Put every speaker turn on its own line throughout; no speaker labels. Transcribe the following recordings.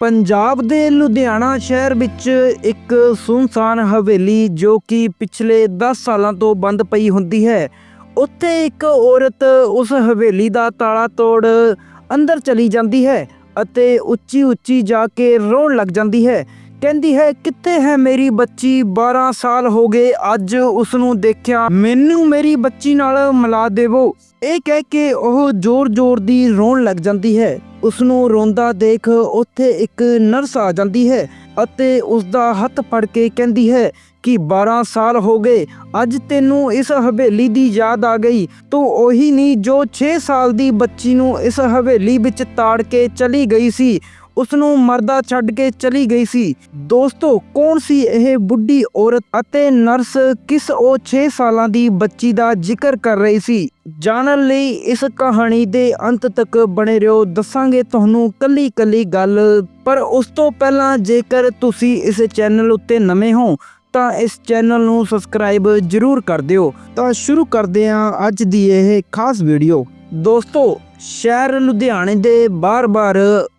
ਪੰਜਾਬ ਦੇ ਲੁਧਿਆਣਾ ਸ਼ਹਿਰ ਵਿੱਚ ਇੱਕ ਸੁਨਸਾਨ ਹਵੇਲੀ ਜੋ ਕਿ ਪਿਛਲੇ 10 ਸਾਲਾਂ ਤੋਂ ਬੰਦ ਪਈ ਹੁੰਦੀ ਹੈ। ਉੱਥੇ ਇੱਕ ਔਰਤ ਉਸ ਹਵੇਲੀ ਦਾ ਤਾਲਾ ਤੋੜ ਅੰਦਰ ਚਲੀ ਜਾਂਦੀ ਹੈ ਅਤੇ ਉੱਚੀ ਉੱਚੀ ਜਾ ਕੇ ਰੋਣ ਲੱਗ ਜਾਂਦੀ ਹੈ। ਕਹਿੰਦੀ ਹੈ, ਕਿੱਥੇ ਹੈ ਮੇਰੀ ਬੱਚੀ? 12 ਸਾਲ ਹੋ ਗਏ, ਅੱਜ ਉਸ ਨੂੰ ਦੇਖਿਆ। ਮੈਨੂੰ ਮੇਰੀ ਬੱਚੀ ਨਾਲ ਮਿਲਾ ਦੇਵੋ। ਇਹ ਕਹਿ ਕੇ ਉਹ ਜ਼ੋਰ-ਜ਼ੋਰ ਦੀ ਰੋਣ ਲੱਗ ਜਾਂਦੀ ਹੈ। ਉਸ ਨੂੰ ਰੋਂਦਾ ਦੇਖ ਉੱਥੇ ਇੱਕ ਨਰਸ ਆ ਜਾਂਦੀ ਹੈ ਅਤੇ ਉਸ ਦਾ ਹੱਥ ਫੜ ਕੇ ਕਹਿੰਦੀ ਹੈ ਕਿ 12 ਸਾਲ ਹੋ ਗਏ, ਅੱਜ ਤੈਨੂੰ ਇਸ ਹਵੇਲੀ ਦੀ ਯਾਦ ਆ ਗਈ। ਤੂੰ ਉਹੀ ਨਹੀਂ ਜੋ 6 ਸਾਲ ਦੀ ਬੱਚੀ ਨੂੰ ਇਸ ਹਵੇਲੀ ਵਿੱਚ ਤਾੜ ਕੇ ਚਲੀ ਗਈ ਸੀ। ਉਸ ਨੂੰ ਮਰਦਾ ਛੱਡ ਕੇ ਚਲੀ ਗਈ ਸੀ। ਦੋਸਤੋ, ਕੌਣ ਸੀ ਇਹ ਬੁੱਢੀ ਔਰਤ ਅਤੇ ਨਰਸ ਕਿਸ ਉਹ 6 ਸਾਲਾਂ ਦੀ ਬੱਚੀ ਦਾ ਜ਼ਿਕਰ ਕਰ ਰਹੀ ਸੀ? ਜਾਣਨ ਲਈ ਇਸ ਕਹਾਣੀ ਦੇ ਅੰਤ ਤੱਕ ਬਣੇ ਰਹੋ, ਦੱਸਾਂਗੇ ਤੁਹਾਨੂੰ ਕੱਲੀ ਕੱਲੀ ਗੱਲ। ਪਰ ਉਸ ਤੋਂ ਪਹਿਲਾਂ ਜੇਕਰ ਤੁਸੀਂ ਇਸ ਚੈਨਲ ਉੱਤੇ ਨਵੇਂ ਹੋ, ਤਾਂ ਇਸ ਚੈਨਲ ਨੂੰ ਸਬਸਕ੍ਰਾਈਬ ਜਰੂਰ ਕਰ ਦਿਓ। ਤਾਂ ਸ਼ੁਰੂ ਕਰਦੇ ਹਾਂ ਅੱਜ ਦੀ ਇਹ ਖਾਸ ਵੀਡੀਓ। ਦੋਸਤੋ, ਸ਼ਹਿਰ ਲੁਧਿਆਣੇ ਦੇ ਬਾਰ-ਬਾਰ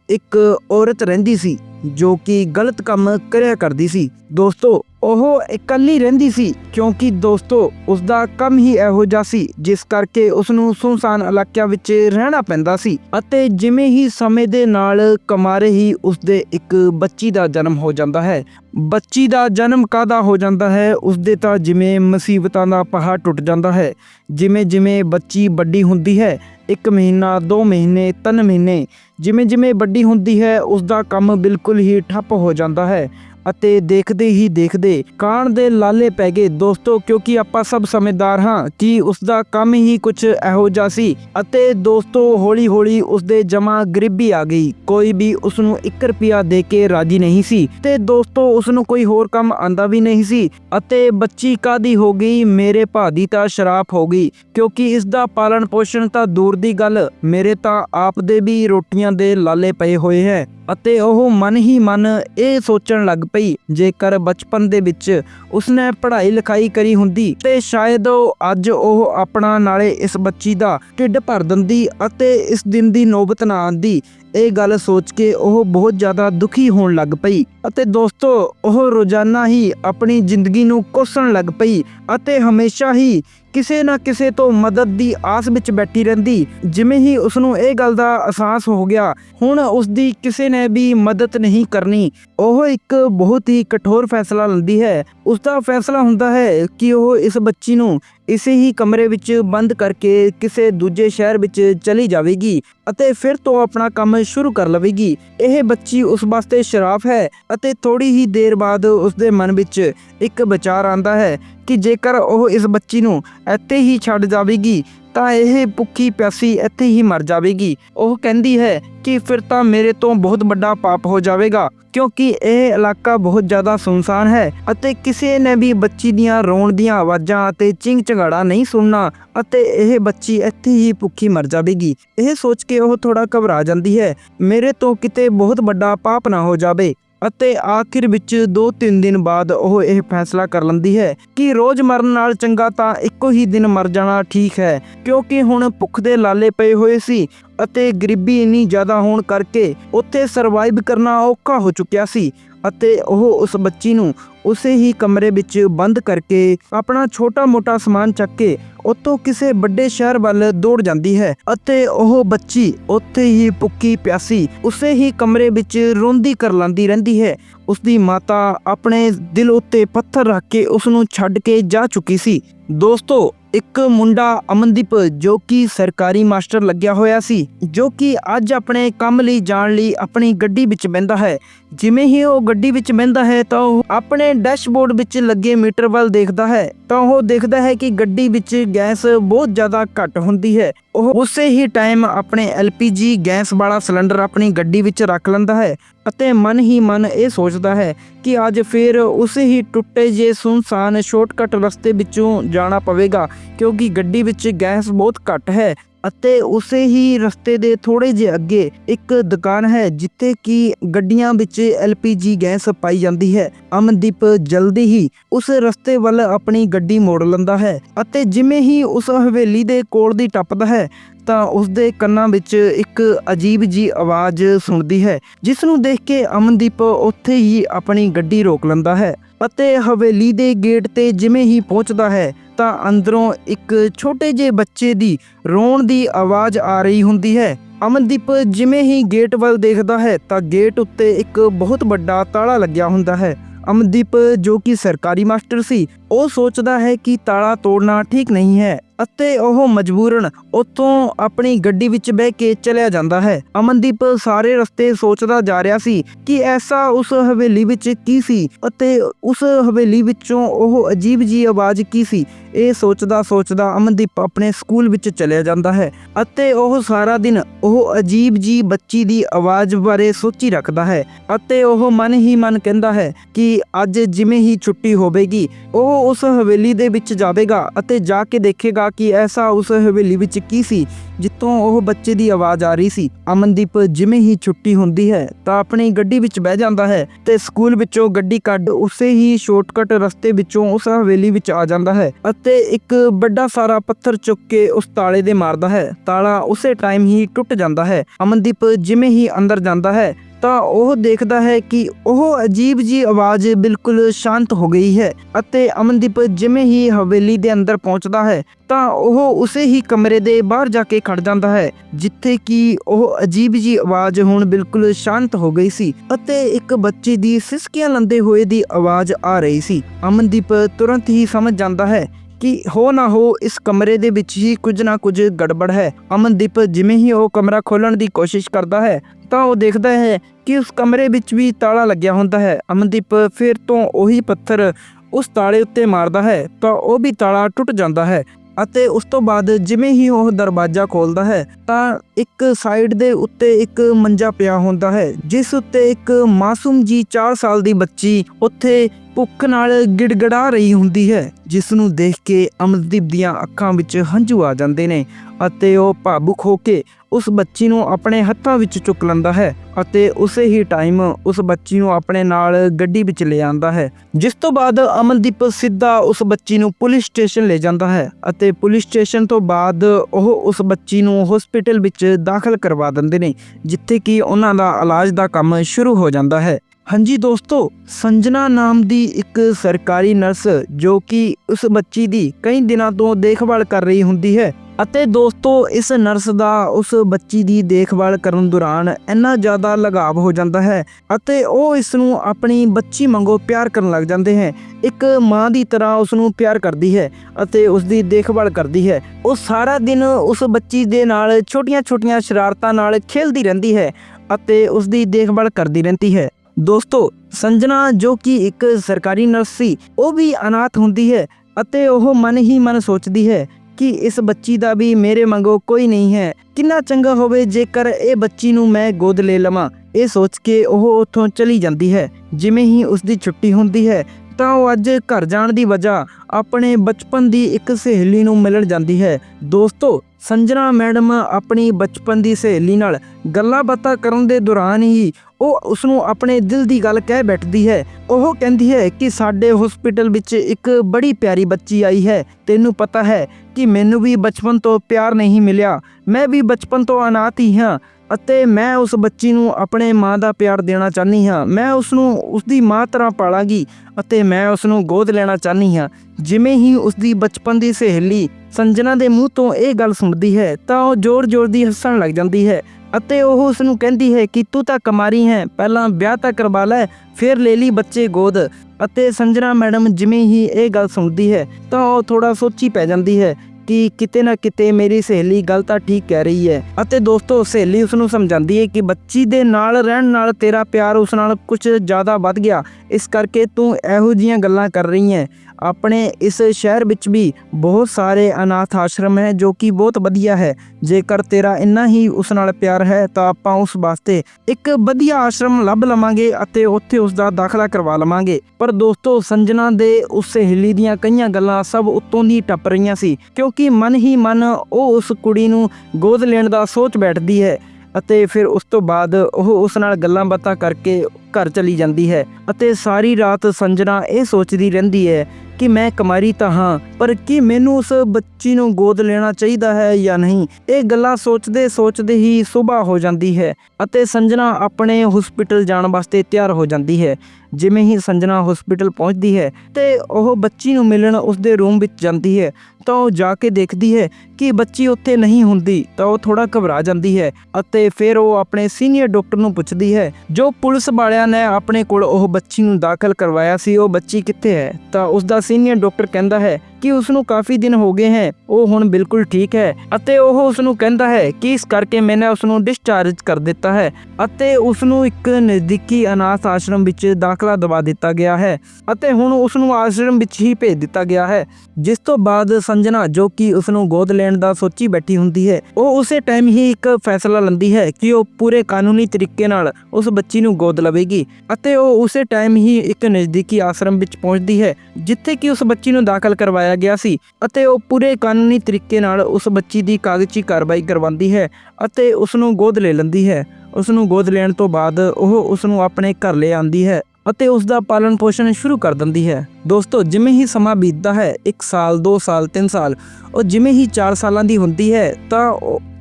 ਇੱਕ ਔਰਤ ਰਹਿੰਦੀ ਸੀ ਜੋ ਕਿ ਗਲਤ ਕੰਮ ਕਰਿਆ ਕਰਦੀ ਸੀ। ਦੋਸਤੋ, ਉਹ ਇਕੱਲੀ ਰਹਿੰਦੀ ਸੀ ਕਿਉਂਕਿ ਦੋਸਤੋ ਉਸ ਦਾ ਕੰਮ ਹੀ ਇਹੋ ਜਿਹਾ ਸੀ ਜਿਸ ਕਰਕੇ ਉਸ ਨੂੰ ਸੁਨਸਾਨ ਇਲਾਕਿਆਂ ਵਿੱਚ ਰਹਿਣਾ ਪੈਂਦਾ ਸੀ ਅਤੇ ਜਿਵੇਂ ਹੀ ਸਮੇਂ ਦੇ ਨਾਲ ਕਮਾਰੇ ਹੀ ਉਸ ਦੇ ਇੱਕ ਬੱਚੀ ਦਾ ਜਨਮ ਹੋ ਜਾਂਦਾ ਹੈ। ਬੱਚੀ ਦਾ ਜਨਮ ਕਾਦਾ ਹੋ ਜਾਂਦਾ ਹੈ? ਉਸ ਦੇ ਤਾਂ ਜਿਵੇਂ ਮੁਸੀਬਤਾਂ ਦਾ ਪਹਾੜ ਟੁੱਟ ਜਾਂਦਾ ਹੈ। ਜਿਵੇਂ ਜਿਵੇਂ ਬੱਚੀ ਵੱਡੀ ਹੁੰਦੀ ਹੈ ਇੱਕ ਮਹੀਨਾ, ਦੋ ਮਹੀਨੇ, ਤਿੰਨ ਮਹੀਨੇ ਜਿਵੇਂ ਜਿਵੇਂ ਵੱਡੀ ਹੁੰਦੀ ਹੈ ਉਸ ਦਾ ਕੰਮ ਬਿਲਕੁਲ ਹੀ ਠੱਪ ਹੋ ਜਾਂਦਾ ਹੈ। ਅਤੇ ਦੇਖਦੇ ਹੀ ਦੇਖਦੇ ਕਾਣ ਦੇ ਲਾਲੇ ਪੈ ਗਏ। ਦੋਸਤੋ, ਕਿਉਂਕਿ ਆਪਾਂ ਸਭ ਸਮਝਦਾਰ ਹਾਂ ਕਿ ਉਸ ਦਾ ਕੰਮ ਹੀ ਕੁਝ ਇਹੋ ਜਿਹਾ ਸੀ ਅਤੇ ਦੋਸਤੋ ਹੌਲੀ ਹੌਲੀ ਉਸ ਦੇ ਜਮਾ ਗਰੀਬੀ ਆ ਗਈ। ਕੋਈ ਵੀ ਉਸ ਨੂੰ 1 ਰੁਪਿਆ ਦੇ ਕੇ ਰਾਜੀ ਨਹੀਂ ਸੀ ਤੇ ਦੋਸਤੋ ਉਸ ਨੂੰ ਕੋਈ ਹੋਰ ਕੰਮ ਆਂਦਾ ਵੀ ਨਹੀਂ ਸੀ ਅਤੇ ਬੱਚੀ ਕਾਦੀ ਹੋ ਗਈ? ਮੇਰੇ ਭਾ ਦੀ ਤਾਂ ਸ਼ਰਾਪ ਹੋ ਗਈ, ਕਿਉਂਕਿ ਇਸ ਦਾ ਪਾਲਣ ਪੋਸ਼ਣ ਤਾਂ ਦੂਰ ਦੀ ਗੱਲ। ਮੇਰੇ ਤਾਂ ਆਪ ਦੇ ਵੀ ਰੋਟੀਆਂ ਦੇ ਲਾਲੇ ਪਏ ਹੋਏ ਹੈ ਅਤੇ ਉਹ ਮਨ ਹੀ ਮਨ ਇਹ ਸੋਚਣ ਲੱਗ ਪਈ। ਜੇਕਰ ਬਚਪਨ ਦੇ ਵਿੱਚ ਉਸਨੇ ਪੜ੍ਹਾਈ ਲਿਖਾਈ ਕਰੀ ਹੁੰਦੀ, ਤੇ ਸ਼ਾਇਦ ਉਹ ਅੱਜ ਉਹ ਆਪਣਾ ਨਾਲੇ ਇਸ ਬੱਚੀ ਦਾ ਢਿੱਡ ਭਰ ਦਿੰਦੀ ਅਤੇ ਇਸ ਦਿਨ ਦੀ ਨੌਬਤ ਨਾ ਆਂਦੀ। ਇਹ ਗੱਲ ਸੋਚ ਕੇ ਉਹ ਬਹੁਤ ਜ਼ਿਆਦਾ ਦੁਖੀ ਹੋਣ ਲੱਗ ਪਈ ਅਤੇ ਦੋਸਤੋ, ਉਹ ਰੋਜ਼ਾਨਾ ਹੀ ਆਪਣੀ ਜ਼ਿੰਦਗੀ ਨੂੰ ਕੋਸਣ ਲੱਗ ਪਈ ਅਤੇ ਹਮੇਸ਼ਾ ਹੀ ਕਿਸੇ ਨਾ ਕਿਸੇ ਤੋਂ ਮਦਦ ਦੀ ਆਸ ਵਿੱਚ ਬੈਠੀ ਰਹਿੰਦੀ, ਜਿਵੇਂ ਹੀ ਉਸ ਨੂੰ ਇਹ ਗੱਲ ਦਾ ਅਹਿਸਾਸ ਹੋ ਗਿਆ, ਹੁਣ ਉਸ ਦੀ ਕਿਸੇ ਨੇ ਵੀ ਮਦਦ ਨਹੀਂ ਕਰਨੀ। ਉਹ ਇੱਕ ਬਹੁਤ ਹੀ ਕਠੋਰ ਫੈਸਲਾ ਲੈਂਦੀ ਹੈ। ਉਸ ਦਾ ਫੈਸਲਾ ਹੁੰਦਾ ਹੈ ਕਿ ਉਹ ਇਸ ਬੱਚੀ ਨੂੰ ਇਸੇ ਹੀ ਕਮਰੇ ਵਿੱਚ ਬੰਦ ਕਰਕੇ ਕਿਸੇ ਦੂਜੇ ਸ਼ਹਿਰ ਵਿੱਚ ਚਲੀ ਜਾਵੇਗੀ ਅਤੇ ਫਿਰ ਤੋਂ ਆਪਣਾ ਕੰਮ ਸ਼ੁਰੂ ਕਰ ਲਵੇਗੀ। ਇਹ ਬੱਚੀ ਉਸ ਵਾਸਤੇ ਸ਼ਰਾਫ ਹੈ ਅਤੇ ਥੋੜੀ ਹੀ ਦੇਰ ਬਾਅਦ ਉਸ ਦੇ ਮਨ ਵਿੱਚ ਇੱਕ ਵਿਚਾਰ ਆਂਦਾ ਹੈ ਕਿ ਜੇਕਰ ਉਹ ਇਸ ਬੱਚੀ ਨੂੰ ਇੱਥੇ ਹੀ ਛੱਡ ਜਾਵੇਗੀ, ਤਾਂ ਇਹ ਭੁੱਖੀ ਪਿਆਸੀ ਇੱਥੇ ਹੀ ਮਰ ਜਾਵੇਗੀ। ਉਹ ਕਹਿੰਦੀ ਹੈ ਕਿ ਫਿਰ ਤਾਂ ਮੇਰੇ ਤੋਂ ਬਹੁਤ ਵੱਡਾ ਪਾਪ ਹੋ ਜਾਵੇਗਾ, ਕਿਉਂਕਿ ਇਹ ਇਲਾਕਾ ਬਹੁਤ ਜ਼ਿਆਦਾ ਸੁਨਸਾਨ ਹੈ ਅਤੇ ਕਿਸੇ ਨੇ ਵੀ ਬੱਚੀ ਦੀਆਂ ਰੋਣ ਦੀਆਂ ਆਵਾਜ਼ਾਂ ਅਤੇ ਚਿੰਗ ਚੰਗਾੜਾ ਨਹੀਂ ਸੁਣਨਾ ਅਤੇ ਇਹ ਬੱਚੀ ਇੱਥੇ ਹੀ ਭੁੱਖੀ ਮਰ ਜਾਵੇਗੀ। ਇਹ ਸੋਚ ਕੇ ਉਹ ਥੋੜਾ ਘਬਰਾ ਜਾਂਦੀ ਹੈ। ਮੇਰੇ ਤੋਂ ਕਿਤੇ ਬਹੁਤ ਵੱਡਾ ਪਾਪ ਨਾ ਹੋ ਜਾਵੇ। ਅਤੇ ਆਖਿਰ ਵਿੱਚ 2-3 ਦਿਨ ਬਾਅਦ ਉਹ ਇਹ ਫੈਸਲਾ ਕਰ ਲੈਂਦੀ ਹੈ ਕਿ ਰੋਜ਼ ਮਰਨ ਨਾਲ ਚੰਗਾ ਤਾਂ ਇੱਕੋ ਹੀ ਦਿਨ ਮਰ ਜਾਣਾ ਠੀਕ ਹੈ, ਕਿਉਂਕਿ ਹੁਣ ਭੁੱਖ ਦੇ ਲਾਲੇ ਪਏ ਹੋਏ ਸੀ ਅਤੇ ਗਰੀਬੀ ਇੰਨੀ ਜ਼ਿਆਦਾ ਹੋਣ ਕਰਕੇ ਉੱਥੇ ਸਰਵਾਈਵ ਕਰਨਾ ਔਖਾ ਹੋ ਚੁੱਕਿਆ ਸੀ। ਅਤੇ ਉਹ ਉਸ ਬੱਚੀ ਨੂੰ ਉਸੇ ਹੀ ਕਮਰੇ ਵਿੱਚ ਬੰਦ ਕਰਕੇ ਆਪਣਾ ਛੋਟਾ-ਮੋਟਾ ਸਮਾਨ ਚੱਕ ਕੇ ਉੱਥੋਂ ਕਿਸੇ ਵੱਡੇ ਸ਼ਹਿਰ ਵੱਲ ਦੌੜ ਜਾਂਦੀ ਹੈ ਅਤੇ ਉਹ ਬੱਚੀ ਉੱਥੇ ਹੀ ਭੁੱਖੀ ਪਿਆਸੀ ਉਸੇ ਹੀ ਕਮਰੇ ਵਿੱਚ ਰੋਂਦੀ ਕਰ ਲਾਂਦੀ ਰਹਿੰਦੀ ਹੈ। ਉਸ ਦੀ ਮਾਤਾ ਆਪਣੇ ਦਿਲ ਉੱਤੇ ਪੱਥਰ ਰੱਖ ਕੇ ਉਸ ਨੂੰ ਛੱਡ ਕੇ ਜਾ ਚੁੱਕੀ ਸੀ। ਦੋਸਤੋ, ਇੱਕ ਮੁੰਡਾ ਅਮਨਦੀਪ ਜੋ ਕਿ ਸਰਕਾਰੀ ਮਾਸਟਰ ਲੱਗਿਆ ਹੋਇਆ ਸੀ, ਜੋ ਕਿ ਅੱਜ ਆਪਣੇ ਕੰਮ ਲਈ ਜਾਣ ਲਈ ਆਪਣੀ ਗੱਡੀ ਵਿੱਚ ਬਹਿੰਦਾ ਹੈ ਜਿਵੇਂ ਹੀ ਉਹ ਗੱਡੀ ਵਿੱਚ ਬਹਿੰਦਾ ਹੈ ਤਾਂ ਉਹ ਆਪਣੇ ਡੈਸ਼ਬੋਰਡ ਵਿੱਚ ਲੱਗੇ ਮੀਟਰ ਵੱਲ ਦੇਖਦਾ ਹੈ। ਤਾਂ ਉਹ ਦੇਖਦਾ ਹੈ ਕਿ ਗੱਡੀ ਵਿੱਚ ਗੈਸ ਬਹੁਤ ਜ਼ਿਆਦਾ ਘੱਟ ਹੁੰਦੀ ਹੈ। ਉਹ ਉਸੇ ਹੀ ਟਾਈਮ ਆਪਣੇ ਐਲਪੀਜੀ ਗੈਸ ਵਾਲਾ ਸਿਲੰਡਰ ਆਪਣੀ ਗੱਡੀ ਵਿੱਚ ਰੱਖ ਲੈਂਦਾ ਹੈ ਅਤੇ ਮਨ ਹੀ ਮਨ ਇਹ ਸੋਚਦਾ ਹੈ ਕਿ ਅੱਜ ਫੇਰ ਉਸੇ ਹੀ ਟੁੱਟੇ ਜੇ ਸੁਨਸਾਨ ਸ਼ਾਰਟਕਟ ਰਸਤੇ ਵਿੱਚੋਂ ਜਾਣਾ ਪਵੇਗਾ ਕਿਉਂਕਿ ਗੱਡੀ ਵਿੱਚ ਗੈਸ ਬਹੁਤ ਘੱਟ ਹੈ। ਅਤੇ ਉਸੇ ਹੀ ਰਸਤੇ ਦੇ ਥੋੜੇ ਜਿਹੇ ਅੱਗੇ ਇੱਕ ਦੁਕਾਨ ਹੈ, ਜਿੱਥੇ ਕਿ ਗੱਡੀਆਂ ਵਿੱਚ LPG ਗੈਸ ਪਾਈ ਜਾਂਦੀ ਹੈ। ਅਮਨਦੀਪ ਜਲਦੀ ਹੀ ਉਸ ਰਸਤੇ ਵੱਲ ਆਪਣੀ ਗੱਡੀ ਮੋੜ ਲੈਂਦਾ ਹੈ ਅਤੇ ਜਿਵੇਂ ਹੀ ਉਸ ਹਵੇਲੀ ਦੇ ਕੋਲ ਦੀ ਟੱਪਦਾ ਹੈ, ਤਾਂ ਉਸ ਦੇ ਕੰਨਾਂ ਵਿੱਚ ਇੱਕ ਅਜੀਬ ਜੀ ਆਵਾਜ਼ ਸੁਣਦੀ ਹੈ, ਜਿਸ ਨੂੰ ਦੇਖ ਕੇ ਅਮਨਦੀਪ ਉੱਥੇ ਹੀ ਆਪਣੀ ਗੱਡੀ ਰੋਕ ਲੈਂਦਾ ਹੈ। ਅਤੇ ਹਵੇਲੀ ਦੇ ਗੇਟ ਤੇ ਜਿਵੇਂ ਹੀ ਪਹੁੰਚਦਾ ਹੈ, ਤਾਂ ਅੰਦਰੋਂ ਇੱਕ ਛੋਟੇ ਜਿਹੇ ਬੱਚੇ ਦੀ ਰੋਣ ਦੀ ਆਵਾਜ਼ ਆ ਰਹੀ ਹੁੰਦੀ ਹੈ। ਅਮਨਦੀਪ ਜਿਵੇਂ ਹੀ ਗੇਟ ਵੱਲ ਦੇਖਦਾ ਹੈ, ਤਾਂ ਗੇਟ ਉੱਤੇ ਇੱਕ ਬਹੁਤ ਵੱਡਾ ਤਾਲਾ ਲੱਗਿਆ ਹੁੰਦਾ ਹੈ। ਅਮਨਦੀਪ ਜੋ ਕਿ ਸਰਕਾਰੀ ਮਾਸਟਰ ਸੀ ਉਹ ਸੋਚਦਾ ਹੈ ਕਿ ਤਾਲਾ ਤੋੜਨਾ ਠੀਕ ਨਹੀਂ ਹੈ ਅਤੇ ਉਹ ਮਜਬੂਰਨ ਉੱਥੋਂ ਆਪਣੀ ਗੱਡੀ ਵਿੱਚ ਬਹਿ ਕੇ ਚਲਿਆ ਜਾਂਦਾ ਹੈ। ਅਮਨਦੀਪ ਸਾਰੇ ਰਸਤੇ ਸੋਚਦਾ ਜਾ ਰਿਹਾ ਸੀ ਕਿ ਐਸਾ ਉਸ ਹਵੇਲੀ ਵਿੱਚ ਕੀ ਸੀ ਅਤੇ ਉਸ ਹਵੇਲੀ ਵਿੱਚੋਂ ਉਹ ਅਜੀਬ ਜੀ ਆਵਾਜ਼ ਕੀ ਸੀ। ਇਹ ਸੋਚਦਾ ਸੋਚਦਾ ਅਮਨਦੀਪ ਆਪਣੇ ਸਕੂਲ ਵਿੱਚ ਚਲਿਆ ਜਾਂਦਾ ਹੈ ਅਤੇ ਉਹ ਸਾਰਾ ਦਿਨ ਉਹ ਅਜੀਬ ਜੀ ਬੱਚੀ ਦੀ ਆਵਾਜ਼ ਬਾਰੇ ਸੋਚੀ ਰੱਖਦਾ ਹੈ ਅਤੇ ਉਹ ਮਨ ਹੀ ਮਨ ਕਹਿੰਦਾ ਹੈ ਕਿ ਅੱਜ ਜਿਵੇਂ ਹੀ ਛੁੱਟੀ ਹੋਵੇਗੀ, ਉਹ ਉਸ ਹਵੇਲੀ ਦੇ ਵਿੱਚ ਜਾਵੇਗਾ ਅਤੇ ਜਾ ਕੇ ਦੇਖੇਗਾ ਕਿ ਐਸਾ ਉਸ ਹਵੇਲੀ ਵਿੱਚ ਕੀ ਸੀ, ਜਿੱਥੋਂ ਉਹ ਬੱਚੇ ਦੀ ਆਵਾਜ਼ ਆ ਰਹੀ ਸੀ। ਅਮਨਦੀਪ ਜਿਵੇਂ ਹੀ ਛੁੱਟੀ ਹੁੰਦੀ ਹੈ, ਤਾਂ ਆਪਣੀ ਗੱਡੀ ਵਿੱਚ ਬਹਿ ਜਾਂਦਾ ਹੈ ਤੇ ਸਕੂਲ ਵਿੱਚੋਂ ਗੱਡੀ ਕੱਢ ਉਸੇ ਹੀ ਸ਼ਾਰਟਕਟ ਰਸਤੇ ਵਿੱਚੋਂ ਉਸ ਹਵੇਲੀ ਵਿੱਚ ਆ ਜਾਂਦਾ ਹੈ ਅਤੇ ਇੱਕ ਵੱਡਾ ਸਾਰਾ ਪੱਥਰ ਚੁੱਕ ਕੇ ਉਸ ਤਾਲੇ ਦੇ ਮਾਰਦਾ ਹੈ। ਤਾਲਾ ਉਸੇ ਟਾਈਮ ਹੀ ਟੁੱਟ ਜਾਂਦਾ ਹੈ। ਅਮਨਦੀਪ ਜਿਵੇਂ ਹੀ ਅੰਦਰ ਜਾਂਦਾ ਹੈ ਤਾਂ ਉਹ ਦੇਖਦਾ ਹੈ ਕਿ ਉਹ ਅਜੀਬ ਜੀ ਆਵਾਜ਼ ਬਿਲਕੁਲ ਸ਼ਾਂਤ ਹੋ ਗਈ ਹੈ ਅਤੇ ਅਮਨਦੀਪ ਜਿਵੇਂ ਹੀ ਹਵੇਲੀ ਦੇ ਅੰਦਰ ਪਹੁੰਚਦਾ ਹੈ ਤਾਂ ਉਹ ਉਸੇ ਹੀ ਕਮਰੇ ਦੇ ਬਾਹਰ ਜਾ ਕੇ ਖੜ ਜਾਂਦਾ ਹੈ, ਜਿੱਥੇ ਕਿ ਉਹ ਅਜੀਬ ਜੀ ਆਵਾਜ਼ ਹੁਣ ਬਿਲਕੁਲ ਸ਼ਾਂਤ ਹੋ ਗਈ ਸੀ ਅਤੇ ਇੱਕ ਬੱਚੇ ਦੀ ਸਿਸਕੀਆਂ ਲੰਦੇ ਹੋਏ ਦੀ ਆਵਾਜ਼ ਆ ਰਹੀ ਸੀ। ਅਮਨਦੀਪ ਤੁਰੰਤ ਹੀ ਸਮਝ ਜਾਂਦਾ ਹੈ ਕਿ ਹੋ ਨਾ ਹੋ ਇਸ ਕਮਰੇ ਦੇ ਵਿੱਚ ਹੀ ਕੁਝ ਨਾ ਕੁਝ ਗੜਬੜ ਹੈ। ਅਮਨਦੀਪ ਜਿਵੇਂ ਹੀ ਉਹ ਕਮਰਾ ਖੋਲਣ ਦੀ ਕੋਸ਼ਿਸ਼ ਕਰਦਾ ਹੈ ਤਾਂ ਉਹ ਦੇਖਦਾ ਹੈ ਕਿ ਉਸ ਕਮਰੇ ਵਿੱਚ ਵੀ ਤਾਲਾ ਲੱਗਿਆ ਹੁੰਦਾ ਹੈ। ਅਮਨਦੀਪ ਫਿਰ ਤੋਂ ਉਹੀ ਪੱਥਰ ਉਸ ਤਾਲੇ ਉੱਤੇ ਮਾਰਦਾ ਹੈ ਤਾਂ ਉਹ ਵੀ ਤਾਲਾ ਟੁੱਟ ਜਾਂਦਾ ਹੈ ਅਤੇ ਉਸ ਤੋਂ ਬਾਅਦ ਜਿਵੇਂ ਹੀ ਉਹ ਦਰਵਾਜ਼ਾ ਖੋਲਦਾ ਹੈ ਤਾਂ ਇੱਕ ਸਾਈਡ ਦੇ ਉੱਤੇ ਇੱਕ ਮੰਜਾ ਪਿਆ ਹੁੰਦਾ ਹੈ, ਜਿਸ ਉੱਤੇ ਇੱਕ ਮਾਸੂਮ ਜੀ 4 ਸਾਲ ਦੀ ਬੱਚੀ ਉੱਥੇ ਭੁੱਖ ਨਾਲ ਗਿੜਗੜਾ ਰਹੀ ਹੁੰਦੀ ਹੈ, ਜਿਸ ਨੂੰ ਦੇਖ ਕੇ ਅਮਨਦੀਪ ਦੀਆਂ ਅੱਖਾਂ ਵਿੱਚ ਹੰਝੂ ਆ ਜਾਂਦੇ ਨੇ ਅਤੇ ਉਹ ਭਾਵੁਕ ਹੋ ਕੇ ਉਸ ਬੱਚੀ ਨੂੰ ਆਪਣੇ ਹੱਥਾਂ ਵਿੱਚ ਚੁੱਕ ਲੈਂਦਾ ਹੈ ਅਤੇ ਉਸੇ ਹੀ ਟਾਈਮ ਉਸ ਬੱਚੀ ਨੂੰ ਆਪਣੇ ਨਾਲ ਗੱਡੀ ਵਿੱਚ ਲੈ ਆਂਦਾ ਹੈ, ਜਿਸ ਤੋਂ ਬਾਅਦ ਅਮਨਦੀਪ ਸਿੱਧਾ ਉਸ ਬੱਚੀ ਨੂੰ ਪੁਲਿਸ ਸਟੇਸ਼ਨ ਲੈ ਜਾਂਦਾ ਹੈ ਅਤੇ ਪੁਲਿਸ ਸਟੇਸ਼ਨ ਤੋਂ ਬਾਅਦ ਉਹ ਉਸ ਬੱਚੀ ਨੂੰ ਹਸਪੀਟਲ ਵਿੱਚ ਦਾਖਲ ਕਰਵਾ ਦਿੰਦੇ ਨੇ, ਜਿੱਥੇ ਕਿ ਉਹਨਾਂ ਦਾ ਇਲਾਜ ਦਾ ਕੰਮ ਸ਼ੁਰੂ ਹੋ ਜਾਂਦਾ ਹੈ। ਹਾਂਜੀ ਦੋਸਤੋ, ਸੰਜਨਾ ਨਾਮ ਦੀ ਇੱਕ ਸਰਕਾਰੀ ਨਰਸ ਜੋ ਕਿ ਉਸ ਬੱਚੀ ਦੀ ਕਈ ਦਿਨਾਂ ਤੋਂ ਦੇਖਭਾਲ ਕਰ ਰਹੀ ਹੁੰਦੀ ਹੈ ਅਤੇ ਦੋਸਤੋ, ਇਸ ਨਰਸ ਦਾ ਉਸ ਬੱਚੀ ਦੀ ਦੇਖਭਾਲ ਕਰਨ ਦੌਰਾਨ ਇੰਨਾ ਜ਼ਿਆਦਾ ਲਗਾਵ ਹੋ ਜਾਂਦਾ ਹੈ ਅਤੇ ਉਹ ਇਸ ਨੂੰ ਆਪਣੀ ਬੱਚੀ ਵਾਂਗੂ ਪਿਆਰ ਕਰਨ ਲੱਗ ਜਾਂਦੇ ਹੈ। ਇੱਕ ਮਾਂ ਦੀ ਤਰ੍ਹਾਂ ਉਸ ਨੂੰ ਪਿਆਰ ਕਰਦੀ ਹੈ ਅਤੇ ਉਸ ਦੀ ਦੇਖਭਾਲ ਕਰਦੀ ਹੈ। ਉਹ ਸਾਰਾ ਦਿਨ ਉਸ ਬੱਚੀ ਦੇ ਨਾਲ ਛੋਟੀਆਂ-ਛੋਟੀਆਂ ਸ਼ਰਾਰਤਾਂ ਨਾਲ ਖੇਲਦੀ ਰਹਿੰਦੀ ਹੈ ਅਤੇ ਉਸ ਦੀ ਦੇਖਭਾਲ ਕਰਦੀ ਰਹਿੰਦੀ ਹੈ। ਦੋਸਤੋ, ਸੰਜਨਾ ਜੋ ਕਿ ਇੱਕ ਸਰਕਾਰੀ ਨਰਸ ਸੀ, ਉਹ ਵੀ ਅਨਾਥ ਹੁੰਦੀ ਹੈ ਅਤੇ ਉਹ ਮਨ ਹੀ ਮਨ ਸੋਚਦੀ ਹੈ ਕਿ ਇਸ ਬੱਚੀ ਦਾ ਵੀ ਮੇਰੇ ਵਾਂਗੂ ਕੋਈ ਨਹੀਂ ਹੈ। ਕਿੰਨਾ ਚੰਗਾ ਹੋਵੇ ਜੇਕਰ ਇਹ ਬੱਚੀ ਨੂੰ ਮੈਂ ਗੋਦ ਲੈ ਲਵਾਂ। ਇਹ ਸੋਚ ਕੇ ਉਹ ਉੱਥੋਂ ਚਲੀ ਜਾਂਦੀ ਹੈ, ਜਿਵੇਂ ਹੀ ਉਸ ਦੀ ਛੁੱਟੀ ਹੁੰਦੀ ਹੈ ਤਾਂ ਉਹ ਅੱਜ ਘਰ ਜਾਣ ਦੀ ਵਜ੍ਹਾ ਆਪਣੇ ਬਚਪਨ ਦੀ ਇੱਕ ਸਹੇਲੀ ਨੂੰ ਮਿਲਣ ਜਾਂਦੀ ਹੈ। ਦੋਸਤੋ, ਸੰਜਨਾ ਮੈਡਮ ਆਪਣੀ ਬਚਪਨ ਦੀ ਸਹੇਲੀ ਨਾਲ ਗੱਲਾਂ ਬਾਤਾਂ ਕਰਨ ਦੇ ਦੌਰਾਨ ਹੀ ਉਹ ਉਸ ਨੂੰ ਆਪਣੇ ਦਿਲ ਦੀ ਗੱਲ ਕਹਿ ਬੈਠਦੀ ਹੈ। ਉਹ ਕਹਿੰਦੀ ਹੈ ਕਿ ਸਾਡੇ ਹਸਪੀਟਲ ਵਿੱਚ ਇੱਕ ਬੜੀ ਪਿਆਰੀ ਬੱਚੀ ਆਈ ਹੈ। ਤੈਨੂੰ ਪਤਾ ਹੈ ਕਿ ਮੈਨੂੰ ਵੀ ਬਚਪਨ ਤੋਂ ਪਿਆਰ ਨਹੀਂ ਮਿਲਿਆ। ਮੈਂ ਵੀ ਬਚਪਨ ਤੋਂ ਅਨਾਥ ਹੀ ਹਾਂ। ਅਤੇ ਮੈਂ ਉਸ ਬੱਚੀ ਨੂੰ ਆਪਣੇ ਮਾਂ ਦਾ ਪਿਆਰ ਦੇਣਾ ਚਾਹਨੀ ਹਾਂ। ਮੈਂ ਉਸ ਨੂੰ ਉਸ ਦੀ ਮਾਂ ਤਰ੍ਹਾਂ ਪਾਲਾਂਗੀ ਅਤੇ ਮੈਂ ਉਸ ਨੂੰ ਗੋਦ ਲੈਣਾ ਚਾਹਨੀ ਹਾਂ। ਜਿਵੇਂ ਹੀ ਉਸ ਦੀ ਬਚਪਨ ਦੀ ਸਹੇਲੀ ਸੰਜਨਾ ਦੇ ਮੂੰਹ ਤੋਂ ਇਹ ਗੱਲ ਸੁਣਦੀ ਹੈ, ਤਾਂ ਉਹ ਜ਼ੋਰ-ਜ਼ੋਰ ਦੀ ਹੱਸਣ ਲੱਗ ਜਾਂਦੀ ਹੈ ਅਤੇ ਉਹ ਉਸ ਨੂੰ ਕਹਿੰਦੀ ਹੈ ਕਿ ਤੂੰ ਤਾਂ ਕਮਾਰੀ ਹੈ, ਪਹਿਲਾਂ ਵਿਆਹ ਤਾਂ ਕਰਵਾ ਲੈ, ਫਿਰ ਲੈ ਲਈ ਬੱਚੇ ਗੋਦ। ਅਤੇ ਸੰਜਨਾ ਮੈਡਮ ਜਿਵੇਂ ਹੀ ਇਹ ਗੱਲ ਸੁਣਦੀ ਹੈ, ਤਾਂ ਉਹ ਥੋੜਾ ਸੋਚੀ ਪੈ ਜਾਂਦੀ ਹੈ ਕਿ ਕਿਤੇ ਨਾ ਕਿਤੇ ਮੇਰੀ ਸਹੇਲੀ ਗੱਲ ਤਾਂ ਠੀਕ ਕਹਿ ਰਹੀ ਹੈ। ਅਤੇ ਦੋਸਤੋ, ਸਹੇਲੀ ਉਸ ਨੂੰ ਸਮਝਾਉਂਦੀ ਹੈ ਕਿ ਬੱਚੀ ਦੇ ਨਾਲ ਰਹਿਣ ਨਾਲ ਤੇਰਾ ਪਿਆਰ ਉਸ ਨਾਲ ਕੁਝ ਜ਼ਿਆਦਾ ਵੱਧ ਗਿਆ। ਇਸ ਕਰਕੇ ਤੂੰ ਇਹੋ ਜੀਆਂ ਗੱਲਾਂ ਕਰ ਰਹੀ ਹੈ। ਆਪਣੇ ਇਸ ਸ਼ਹਿਰ ਵਿੱਚ ਵੀ ਬਹੁਤ ਸਾਰੇ ਅਨਾਥ ਆਸ਼ਰਮ ਹੈ ਜੋ ਕਿ ਬਹੁਤ ਵਧੀਆ ਹੈ। ਜੇਕਰ ਤੇਰਾ ਇੰਨਾ ਹੀ ਉਸ ਨਾਲ ਪਿਆਰ ਹੈ ਤਾਂ ਆਪਾਂ ਉਸ ਵਾਸਤੇ ਇੱਕ ਵਧੀਆ ਆਸ਼ਰਮ ਲੱਭ ਲਵਾਂਗੇ ਅਤੇ ਉੱਥੇ ਉਸ ਦਾ ਦਾਖਲਾ ਕਰਵਾ ਲਵਾਂਗੇ। ਪਰ ਦੋਸਤੋ, ਸੰਜਨਾ ਦੇ ਉਸ ਸਹੇਲੀ ਦੀਆਂ ਕਈਆਂ ਗੱਲਾਂ ਸਭ ਉੱਤੋਂ ਦੀ ਟੱਪ ਰਹੀਆਂ ਸੀ ਕਿਉਂਕਿ ਮਨ ਹੀ ਮਨ ਉਹ ਉਸ ਕੁੜੀ ਨੂੰ ਗੋਦ ਲੈਣ ਦਾ ਸੋਚ ਬੈਠਦੀ ਹੈ। ਅਤੇ ਫਿਰ ਉਸ ਤੋਂ ਬਾਅਦ ਉਹ ਉਸ ਨਾਲ ਗੱਲਾਂ ਬਾਤਾਂ ਕਰਕੇ ਘਰ ਚਲੀ ਜਾਂਦੀ ਹੈ ਅਤੇ ਸਾਰੀ ਰਾਤ ਸੰਜਨਾ ਇਹ ਸੋਚਦੀ ਰਹਿੰਦੀ ਹੈ ਕਿ ਮੈਂ ਕੁਮਾਰੀ ਤਾਂ ਹਾਂ, ਪਰ ਕੀ ਮੈਨੂੰ ਉਸ ਬੱਚੀ ਨੂੰ ਗੋਦ ਲੈਣਾ ਚਾਹੀਦਾ ਹੈ ਜਾਂ ਨਹੀਂ? ਇਹ ਗੱਲਾਂ ਸੋਚਦੇ ਸੋਚਦੇ ਹੀ ਸਵੇਰ ਹੋ ਜਾਂਦੀ ਹੈ ਅਤੇ ਸੰਜਨਾ ਆਪਣੇ ਹਸਪੀਟਲ ਜਾਣ ਵਾਸਤੇ ਤਿਆਰ ਹੋ ਜਾਂਦੀ ਹੈ। ਜਿਵੇਂ ਹੀ ਸੰਜਨਾ ਹਸਪੀਟਲ ਪਹੁੰਚਦੀ ਹੈ ਤੇ ਉਹ ਬੱਚੀ ਨੂੰ ਮਿਲਣ ਉਸਦੇ ਰੂਮ ਵਿੱਚ ਜਾਂਦੀ ਹੈ, ਤਾਂ ਉਹ ਜਾ ਕੇ ਦੇਖਦੀ ਹੈ ਕਿ ਬੱਚੀ ਉੱਥੇ ਨਹੀਂ ਹੁੰਦੀ, ਤਾਂ ਉਹ ਥੋੜਾ ਘਬਰਾ ਜਾਂਦੀ ਹੈ ਅਤੇ ਫਿਰ ਉਹ ਆਪਣੇ ਸੀਨੀਅਰ ਡਾਕਟਰ ਨੂੰ ਪੁੱਛਦੀ ਹੈ, ਜੋ ਪੁਲਿਸ ਵਾਲਿਆਂ ਨੇ ਆਪਣੇ ਕੋਲ ਉਹ ਬੱਚੀ ਨੂੰ ਦਾਖਲ ਕਰਵਾਇਆ ਸੀ, ਉਹ ਬੱਚੀ ਕਿੱਥੇ ਹੈ? ਤਾਂ ਉਸਦਾ ਸੀਨੀਅਰ ਡਾਕਟਰ ਕਹਿੰਦਾ ਹੈ ਕਿ ਉਸ ਨੂੰ ਕਾਫੀ ਦਿਨ ਹੋ ਗਏ ਹੈ, ਉਹ ਹੁਣ ਬਿਲਕੁਲ ਠੀਕ ਹੈ ਅਤੇ ਉਹ ਉਸ ਨੂੰ ਕਹਿੰਦਾ ਹੈ ਕਿ ਇਸ ਕਰਕੇ ਮੈਨੇ ਉਸ ਨੂੰ ਡਿਸਚਾਰਜ ਕਰ ਦਿੱਤਾ ਹੈ ਅਤੇ ਉਸ ਨੂੰ ਇੱਕ ਨਜ਼ਦੀਕੀ ਅਨਾਥ ਆਸ਼ਰਮ ਵਿੱਚ ਦਾਖਲਾ ਦਵਾ ਦਿੱਤਾ ਗਿਆ ਹੈ ਅਤੇ ਹੁਣ ਉਸ ਨੂੰ ਆਸ਼ਰਮ ਵਿੱਚ ਹੀ ਭੇਜ ਦਿੱਤਾ ਗਿਆ ਹੈ। ਜਿਸ ਤੋਂ ਬਾਅਦ ਸੰਜਨਾ, ਜੋ ਕਿ ਉਸ ਨੂੰ ਗੋਦ ਲੈਣ ਦਾ ਸੋਚੀ ਬੈਠੀ ਹੁੰਦੀ ਹੈ, ਉਹ ਉਸੇ ਟਾਈਮ ਹੀ ਇੱਕ ਫੈਸਲਾ ਲੈਂਦੀ ਹੈ ਕਿ ਉਹ ਪੂਰੇ ਕਾਨੂੰਨੀ ਤਰੀਕੇ ਨਾਲ ਉਸ ਬੱਚੀ ਨੂੰ ਗੋਦ ਲਵੇਗੀ ਅਤੇ ਉਹ ਉਸੇ ਟਾਈਮ ਹੀ ਇੱਕ ਨਜ਼ਦੀਕੀ ਆਸ਼ਰਮ ਵਿੱਚ ਪਹੁੰਚਦੀ ਹੈ, ਜਿੱਥੇ ਕਿ ਉਸ ਬੱਚੀ ਨੂੰ ਦਾਖਲ ਕਰਵਾਇਆ ਗਿਆ ਸੀ ਅਤੇ ਉਹ ਪੂਰੇ ਕਾਨੂੰਨੀ ਤਰੀਕੇ ਨਾਲ ਉਸ ਬੱਚੀ ਦੀ ਕਾਗਜ਼ੀ ਕਾਰਵਾਈ ਕਰਵਾਉਂਦੀ ਹੈ ਅਤੇ ਉਸ ਨੂੰ ਗੋਦ ਲੈ ਲੈਂਦੀ ਹੈ। ਉਸ ਨੂੰ ਗੋਦ ਲੈਣ ਤੋਂ ਬਾਅਦ ਉਹ ਉਸ ਨੂੰ ਆਪਣੇ ਘਰ ਲੈ ਆਉਂਦੀ ਹੈ ਅਤੇ ਉਸ ਦਾ ਪਾਲਣ ਪੋਸ਼ਣ ਸ਼ੁਰੂ ਕਰ ਦਿੰਦੀ ਹੈ। ਦੋਸਤੋ, ਜਿਵੇਂ ਹੀ ਸਮਾਂ ਬੀਤਦਾ ਹੈ 1 ਸਾਲ 2 ਸਾਲ 3 ਸਾਲ, ਉਹ ਜਿਵੇਂ ਹੀ 4 ਸਾਲਾਂ ਦੀ ਹੁੰਦੀ ਹੈ, ਤਾਂ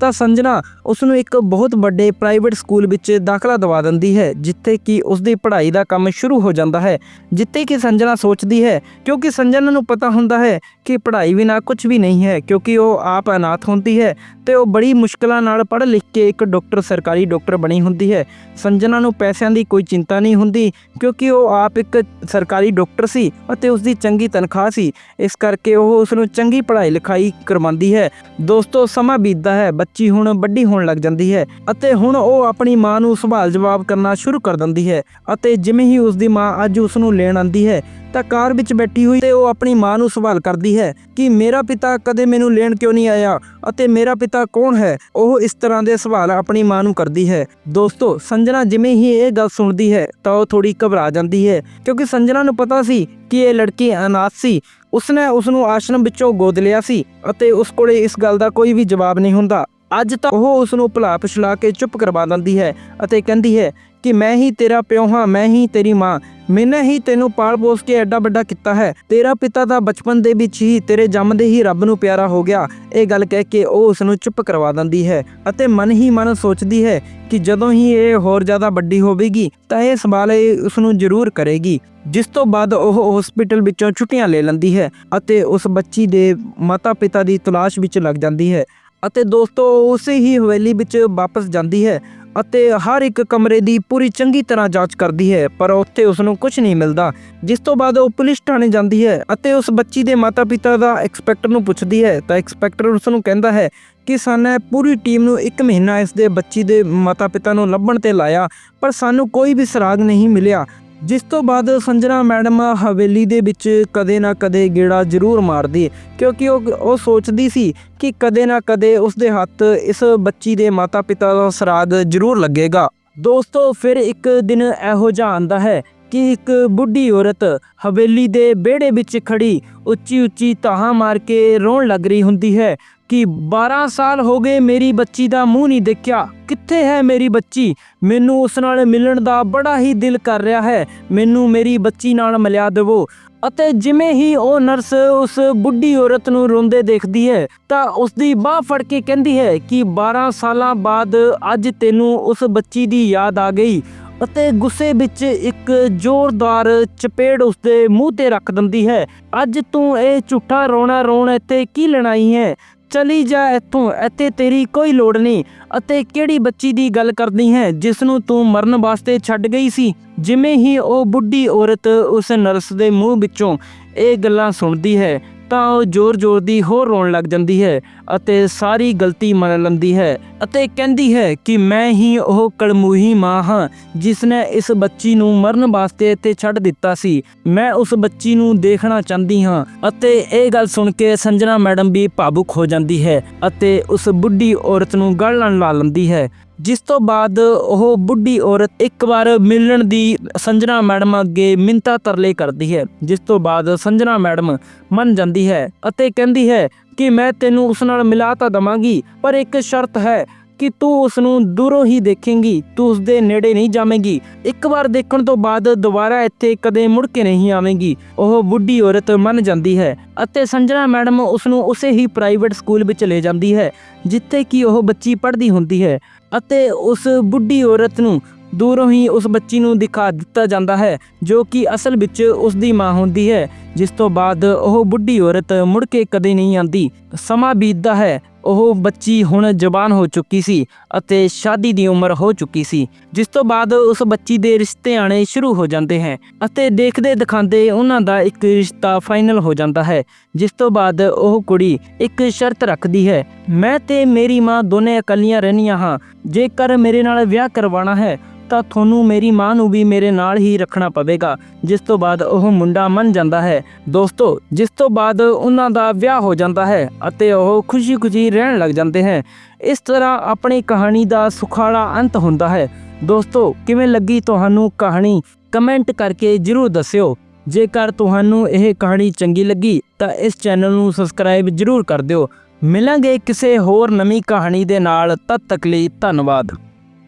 ਤਾਂ ਸੰਜਨਾ ਉਸ ਨੂੰ ਇੱਕ ਬਹੁਤ ਵੱਡੇ ਪ੍ਰਾਈਵੇਟ ਸਕੂਲ ਵਿੱਚ ਦਾਖਲਾ ਦਵਾ ਦਿੰਦੀ ਹੈ, ਜਿੱਥੇ ਕਿ ਉਸ ਦੀ ਪੜ੍ਹਾਈ ਦਾ ਕੰਮ ਸ਼ੁਰੂ ਹੋ ਜਾਂਦਾ ਹੈ। ਜਿੱਥੇ ਕਿ ਸੰਜਨਾ ਸੋਚਦੀ ਹੈ, ਕਿਉਂਕਿ ਸੰਜਨਾ ਨੂੰ ਪਤਾ ਹੁੰਦਾ ਹੈ ਕਿ ਪੜ੍ਹਾਈ ਬਿਨਾਂ ਕੁਝ ਵੀ ਨਹੀਂ ਹੈ, ਕਿਉਂਕਿ ਉਹ ਆਪ ਅਨਾਥ ਹੁੰਦੀ ਹੈ ਤੇ ਉਹ ਬੜੀ ਮੁਸ਼ਕਲਾਂ ਨਾਲ ਪੜ੍ਹ ਲਿਖ ਕੇ ਇੱਕ ਡਾਕਟਰ, ਸਰਕਾਰੀ ਡਾਕਟਰ ਬਣੀ ਹੁੰਦੀ ਹੈ। ਸੰਜਨਾ ਨੂੰ ਪੈਸਿਆਂ ਦੀ ਕੋਈ ਚਿੰਤਾ ਨਹੀਂ ਹੁੰਦੀ, ਕਿਉਂਕਿ ਉਹ ਆਪ ਇੱਕ ਸਰਕਾਰੀ ਡਾਕਟਰ ਸੀ ਅਤੇ ਉਸ ਦੀ ਚੰਗੀ ਤਨਖਾਹ ਸੀ। ਇਸ ਕਰਕੇ ਉਹ ਉਸ ਨੂੰ ਚੰਗੀ ਪੜ੍ਹਾਈ ਲਿਖਾਈ ਕਰਵਾਉਂਦੀ ਹੈ। ਦੋਸਤੋ, ਸਮਾਂ ਬੀਤਦਾ ਹੈ, ਬੱਚੀ ਹੁਣ ਵੱਡੀ ਹੋਣ ਲੱਗ ਜਾਂਦੀ ਹੈ ਅਤੇ ਹੁਣ ਉਹ ਆਪਣੀ ਮਾਂ ਨੂੰ ਸਵਾਲ ਜਵਾਬ ਕਰਨਾ ਸ਼ੁਰੂ ਕਰ ਦਿੰਦੀ ਹੈ ਅਤੇ ਜਿਵੇਂ ਹੀ ਉਸ ਦੀ ਮਾਂ ਅੱਜ ਉਸ ਨੂੰ ਲੈਣ ਆਂਦੀ ਹੈ ਤਾਂ ਕਾਰ ਵਿੱਚ ਬੈਠੀ ਹੋਈ ਤੇ ਉਹ ਆਪਣੀ ਮਾਂ ਨੂੰ ਸਵਾਲ ਕਰਦੀ ਹੈ ਕਿ ਮੇਰਾ ਪਿਤਾ ਕਦੇ ਮੈਨੂੰ ਲੈਣ ਕਿਉਂ ਨਹੀਂ ਆਇਆ ਅਤੇ ਮੇਰਾ ਪਿਤਾ ਕੌਣ ਹੈ? ਉਹ ਇਸ ਤਰ੍ਹਾਂ ਦੇ ਸਵਾਲ ਆਪਣੀ ਮਾਂ ਨੂੰ ਕਰਦੀ ਹੈ। ਦੋਸਤੋ, ਸੰਜਨਾ ਜਿਵੇਂ ਹੀ ਇਹ ਗੱਲ ਸੁਣਦੀ ਹੈ ਤਾਂ ਉਹ ਥੋੜੀ ਘਬਰਾ ਜਾਂਦੀ ਹੈ ਕਿਉਂਕਿ ਸੰਜਨਾ ਨੂੰ ਪਤਾ ਸੀ ਕਿ ਇਹ ਲੜਕੀ ਅਨਾਥ ਸੀ। ਉਸਨੇ ਉਸ ਨੂੰ ਆਸ਼ਰਮ ਵਿੱਚੋਂ ਗੋਦ ਲਿਆ ਸੀ ਅਤੇ ਉਸ ਕੋਲੇ ਇਸ ਗੱਲ ਦਾ ਕੋਈ ਵੀ ਜਵਾਬ ਨਹੀਂ ਹੁੰਦਾ। ਅੱਜ ਤਾਂ ਉਹ ਉਸ ਨੂੰ ਭੁਲਾ ਪਿਛਲਾ ਕੇ ਚੁੱਪ ਕਰਵਾ ਦਿੰਦੀ ਹੈ ਅਤੇ ਕਹਿੰਦੀ ਹੈ ਕਿ ਮੈਂ ਹੀ ਤੇਰਾ ਪਿਓ ਹਾਂ, ਮੈਂ ਹੀ ਤੇਰੀ ਮਾਂ। ਮੈਨੇ ਹੀ ਤੈਨੂੰ ਪਾਲ ਪੋਸ ਕੇ ਐਡਾ ਵੱਡਾ ਕੀਤਾ ਹੈ। ਤੇਰਾ ਪਿਤਾ ਦਾ ਬਚਪਨ ਦੇ ਵਿੱਚ ਹੀ ਤੇਰੇ ਜੰਮਦੇ ਹੀ ਰੱਬ ਨੂੰ ਪਿਆਰਾ ਹੋ ਗਿਆ। ਇਹ ਗੱਲ ਕਹਿ ਕੇ ਉਹ ਉਸ ਨੂੰ ਚੁੱਪ ਕਰਵਾ ਦਿੰਦੀ ਹੈ ਅਤੇ ਮਨ ਹੀ ਮਨ ਸੋਚਦੀ ਹੈ ਕਿ ਜਦੋਂ ਹੀ ਇਹ ਹੋਰ ਜ਼ਿਆਦਾ ਵੱਡੀ ਹੋਵੇਗੀ ਤਾਂ ਇਹ ਸਵਾਲ ਇਹ ਉਸ ਨੂੰ ਜ਼ਰੂਰ ਕਰੇਗੀ। ਜਿਸ ਤੋਂ ਬਾਅਦ ਉਹ ਹਸਪੀਟਲ ਵਿੱਚੋਂ ਛੁੱਟੀਆਂ ਲੈ ਲੈਂਦੀ ਹੈ ਅਤੇ ਉਸ ਬੱਚੀ ਦੇ ਮਾਤਾ-ਪਿਤਾ ਦੀ ਤਲਾਸ਼ ਵਿੱਚ ਲੱਗ ਜਾਂਦੀ ਹੈ ਅਤੇ ਦੋਸਤੋ ਉਸੇ ਹੀ ਹਵੇਲੀ ਵਿੱਚ ਵਾਪਸ ਜਾਂਦੀ ਹੈ। ਅਤੇ ਹਰ ਇੱਕ ਕਮਰੇ ਦੀ ਪੂਰੀ ਚੰਗੀ ਤਰ੍ਹਾਂ ਜਾਂਚ ਕਰਦੀ ਹੈ, ਪਰ ਉੱਥੇ ਉਸ ਨੂੰ ਕੁਝ ਨਹੀਂ ਮਿਲਦਾ। ਜਿਸ ਤੋਂ ਬਾਅਦ ਉਹ ਪੁਲਿਸ ਥਾਣੇ ਜਾਂਦੀ ਹੈ ਅਤੇ ਉਸ ਬੱਚੀ ਦੇ ਮਾਤਾ-ਪਿਤਾ ਦਾ ਐਕਸਪੈਕਟਰ ਨੂੰ ਪੁੱਛਦੀ ਹੈ। ਤਾਂ ਐਕਸਪੈਕਟਰ ਉਸ ਨੂੰ ਕਹਿੰਦਾ ਹੈ ਕਿ ਸਾਨੇ ਪੂਰੀ ਟੀਮ ਨੂੰ 1 ਮਹੀਨਾ ਇਸ ਦੇ ਬੱਚੀ ਦੇ ਮਾਤਾ-ਪਿਤਾ ਨੂੰ ਲੱਭਣ ਤੇ ਲਾਇਆ, ਪਰ ਸਾਨੂੰ ਕੋਈ ਵੀ ਸਰਾਗ ਨਹੀਂ ਮਿਲਿਆ। ਜਿਸ ਤੋਂ ਬਾਅਦ ਸੰਜਨਾ ਮੈਡਮ ਹਵੇਲੀ ਦੇ ਵਿੱਚ ਕਦੇ ਨਾ ਕਦੇ ਗੇੜਾ ਜ਼ਰੂਰ ਮਾਰਦੀ, ਕਿਉਂਕਿ ਉਹ ਉਹ ਸੋਚਦੀ ਸੀ ਕਿ ਕਦੇ ਨਾ ਕਦੇ ਉਸਦੇ ਹੱਥ ਇਸ ਬੱਚੀ ਦੇ ਮਾਤਾ-ਪਿਤਾ ਦਾ ਸਰਾਗ ਜ਼ਰੂਰ ਲੱਗੇਗਾ। ਦੋਸਤੋ, ਫਿਰ ਇੱਕ ਦਿਨ ਇਹੋ ਜਿਹਾ ਆਂਦਾ ਹੈ ਕਿ ਇੱਕ ਬੁੱਢੀ ਔਰਤ ਹਵੇਲੀ ਦੇ ਵਿਹੜੇ ਵਿੱਚ ਖੜੀ ਉੱਚੀ ਉੱਚੀ ਤਾਹਾਂ ਮਾਰ ਕੇ ਰੋਣ ਲੱਗ ਰਹੀ ਹੁੰਦੀ ਹੈ ਕਿ 12 ਸਾਲ ਹੋ ਗਏ ਮੇਰੀ ਬੱਚੀ ਦਾ ਮੂੰਹ ਨਹੀਂ ਦੇਖਿਆ। ਕਿੱਥੇ ਹੈ ਮੇਰੀ ਬੱਚੀ? ਮੈਨੂੰ ਉਸ ਨਾਲ ਮਿਲਣ ਦਾ ਬੜਾ ਹੀ ਦਿਲ ਕਰ ਰਿਹਾ ਹੈ। ਮੈਨੂੰ ਮੇਰੀ ਬੱਚੀ ਨਾਲ ਮਿਲਿਆ ਦੇਵੋ। ਅਤੇ ਜਿਵੇਂ ਹੀ ਉਹ ਨਰਸ ਉਸ ਬੁੱਢੀ ਔਰਤ ਨੂੰ ਰੋਂਦੇ ਦੇਖਦੀ ਹੈ, ਤਾਂ ਉਸ ਦੀ ਬਾਹ ਫੜ ਕੇ ਕਹਿੰਦੀ ਹੈ ਕਿ 12 ਸਾਲਾਂ ਬਾਅਦ ਅੱਜ ਤੈਨੂੰ ਉਸ ਬੱਚੀ ਦੀ ਯਾਦ ਆ ਗਈ। ਅਤੇ ਗੁੱਸੇ ਵਿੱਚ ਇੱਕ ਜ਼ੋਰਦਾਰ ਚਪੇੜ ਉਸਦੇ ਮੂੰਹ ਤੇ ਰੱਖ ਦਿੰਦੀ ਹੈ। ਅੱਜ ਤੂੰ ਇਹ ਝੂਠਾ ਰੋਣਾ ਰੋਣ ਇੱਥੇ ਕੀ ਲਣਾਈ ਹੈ? ਚਲੀ ਜਾ ਇੱਥੋਂ, ਇੱਥੇ ਤੇਰੀ ਕੋਈ ਲੋੜ ਨਹੀਂ। ਅਤੇ ਕਿਹੜੀ ਬੱਚੀ ਦੀ ਗੱਲ ਕਰਦੀ ਹੈ ਜਿਸ ਨੂੰ ਤੂੰ ਮਰਨ ਵਾਸਤੇ ਛੱਡ ਗਈ ਸੀ? ਜਿਵੇਂ ਹੀ ਉਹ ਬੁੱਢੀ ਔਰਤ ਉਸ ਨਰਸ ਦੇ ਮੂੰਹ ਵਿੱਚੋਂ ਇਹ ਗੱਲਾਂ ਸੁਣਦੀ ਹੈ ਤਾਂ ਉਹ ਜ਼ੋਰ-ਜ਼ੋਰ ਦੀ ਹੋਰ ਰੋਣ ਲੱਗ ਜਾਂਦੀ ਹੈ ਅਤੇ ਸਾਰੀ ਗਲਤੀ ਮੰਨ ਲੈਂਦੀ ਹੈ ਅਤੇ ਕਹਿੰਦੀ ਹੈ ਕਿ ਮੈਂ ਹੀ ਉਹ ਕਲਮੂਹੀ ਮਾਂ ਹਾਂ ਜਿਸ ਨੇ ਇਸ ਬੱਚੀ ਨੂੰ ਮਰਨ ਵਾਸਤੇ ਇੱਥੇ ਛੱਡ ਦਿੱਤਾ ਸੀ। ਮੈਂ ਉਸ ਬੱਚੀ ਨੂੰ ਦੇਖਣਾ ਚਾਹੁੰਦੀ ਹਾਂ ਅਤੇ ਇਹ ਗੱਲ ਸੁਣ ਕੇ ਸੰਜਨਾ ਮੈਡਮ ਵੀ ਭਾਵੁਕ ਹੋ ਜਾਂਦੀ ਹੈ ਅਤੇ ਉਸ ਬੁੱਢੀ ਔਰਤ ਨੂੰ ਗਲ ਨਾਲ ਲਾ ਲੈਂਦੀ ਹੈ। ਜਿਸ ਤੋਂ ਬਾਅਦ ਉਹ ਬੁੱਢੀ ਔਰਤ ਇੱਕ ਵਾਰ ਮਿਲਣ ਦੀ ਸੰਜਨਾ ਮੈਡਮ ਅੱਗੇ ਮਿੰਤਾ ਤਰਲੇ ਕਰਦੀ ਹੈ, ਜਿਸ ਤੋਂ ਬਾਅਦ ਸੰਜਨਾ ਮੈਡਮ ਮੰਨ ਜਾਂਦੀ ਹੈ ਅਤੇ ਕਹਿੰਦੀ ਹੈ ਕਿ ਮੈਂ ਤੈਨੂੰ ਉਸ ਨਾਲ ਮਿਲਾ ਤਾਂ ਦਵਾਂਗੀ, ਪਰ ਇੱਕ ਸ਼ਰਤ ਹੈ ਕਿ ਤੂੰ ਉਸ ਨੂੰ ਦੂਰੋਂ ਹੀ ਦੇਖੇਂਗੀ, ਤੂੰ ਉਸ ਦੇ ਨੇੜੇ ਨਹੀਂ ਜਾਵੇਂਗੀ। ਇੱਕ ਵਾਰ ਦੇਖਣ ਤੋਂ ਬਾਅਦ ਦੁਬਾਰਾ ਇੱਥੇ ਕਦੇ ਮੁੜ ਕੇ ਨਹੀਂ ਆਵੇਂਗੀ, ਉਹ ਬੁੱਢੀ ਔਰਤ ਮੰਨ ਜਾਂਦੀ ਹੈ ਅਤੇ ਸੰਜਨਾ ਮੈਡਮ ਉਸ ਨੂੰ ਉਸੇ ਹੀ ਪ੍ਰਾਈਵੇਟ ਸਕੂਲ ਵਿੱਚ ਲੈ ਜਾਂਦੀ ਹੈ, ਜਿੱਥੇ ਕਿ ਉਹ ਬੱਚੀ ਪੜ੍ਹਦੀ ਹੁੰਦੀ ਹੈ। ਅਤੇ ਉਸ ਬੁੱਢੀ ਔਰਤ ਨੂੰ ਦੂਰੋਂ ਹੀ ਉਸ ਬੱਚੀ ਨੂੰ ਦਿਖਾ ਦਿੱਤਾ ਜਾਂਦਾ ਹੈ, ਜੋ ਕਿ ਅਸਲ ਵਿੱਚ ਉਸ ਦੀ ਮਾਂ ਹੁੰਦੀ ਹੈ, ਜਿਸ ਤੋਂ ਬਾਅਦ ਉਹ ਬੁੱਢੀ ਔਰਤ ਮੁੜ ਕੇ ਕਦੇ ਨਹੀਂ ਆਂਦੀ ਸਮਾਂ ਬੀਤਦਾ ਹੈ ਉਹ ਬੱਚੀ ਹੁਣ ਜਵਾਨ ਹੋ ਚੁੱਕੀ ਸੀ ਅਤੇ ਸ਼ਾਦੀ ਦੀ ਉਮਰ ਹੋ ਚੁੱਕੀ ਸੀ, ਜਿਸ ਤੋਂ ਬਾਅਦ ਉਸ ਬੱਚੀ ਦੇ ਰਿਸ਼ਤੇ ਆਣੇ ਸ਼ੁਰੂ ਹੋ ਜਾਂਦੇ ਹੈ ਅਤੇ ਦੇਖਦੇ ਦਿਖਾਉਂਦੇ ਉਹਨਾਂ ਦਾ ਇੱਕ ਰਿਸ਼ਤਾ ਫਾਈਨਲ ਹੋ ਜਾਂਦਾ ਹੈ, ਜਿਸ ਤੋਂ ਬਾਅਦ ਉਹ ਕੁੜੀ ਇੱਕ ਸ਼ਰਤ ਰੱਖਦੀ ਹੈ, ਮੈਂ ਤੇ ਮੇਰੀ ਮਾਂ ਦੋਨੇ ਇਕੱਲੀਆਂ ਰਹਿਣੀਆਂ ਹਾਂ, ਜੇਕਰ ਮੇਰੇ ਨਾਲ ਵਿਆਹ ਕਰਵਾਉਣਾ ਹੈ ਤਾਂ ਤੁਹਾਨੂੰ ਮੇਰੀ ਮਾਂ ਨੂੰ ਵੀ ਮੇਰੇ ਨਾਲ ਹੀ ਰੱਖਣਾ ਪਵੇਗਾ, ਜਿਸ ਤੋਂ ਬਾਅਦ ਉਹ ਮੁੰਡਾ ਮੰਨ ਜਾਂਦਾ ਹੈ। ਦੋਸਤੋ, ਜਿਸ ਤੋਂ ਬਾਅਦ ਉਹਨਾਂ ਦਾ ਵਿਆਹ ਹੋ ਜਾਂਦਾ ਹੈ ਅਤੇ ਉਹ ਖੁਸ਼ੀ-ਖੁਸ਼ੀ ਰਹਿਣ ਲੱਗ ਜਾਂਦੇ ਹੈ। ਇਸ ਤਰ੍ਹਾਂ ਆਪਣੀ ਕਹਾਣੀ ਦਾ ਸੁਖਾਲਾ ਅੰਤ ਹੁੰਦਾ ਹੈ। ਦੋਸਤੋ, ਕਿਵੇਂ ਲੱਗੀ ਤੁਹਾਨੂੰ ਕਹਾਣੀ? ਕਮੈਂਟ ਕਰਕੇ ਜਰੂਰ ਦੱਸਿਓ। ਜੇਕਰ ਤੁਹਾਨੂੰ ਇਹ ਕਹਾਣੀ ਚੰਗੀ ਲੱਗੀ, ਤਾਂ ਇਸ ਚੈਨਲ ਨੂੰ ਸਬਸਕ੍ਰਾਈਬ ਜਰੂਰ ਕਰ ਦਿਓ। ਮਿਲਾਂਗੇ ਕਿਸੇ ਹੋਰ ਨਵੀਂ ਕਹਾਣੀ ਦੇ ਨਾਲ, ਤਦ ਤੱਕ ਲਈ ਧੰਨਵਾਦ।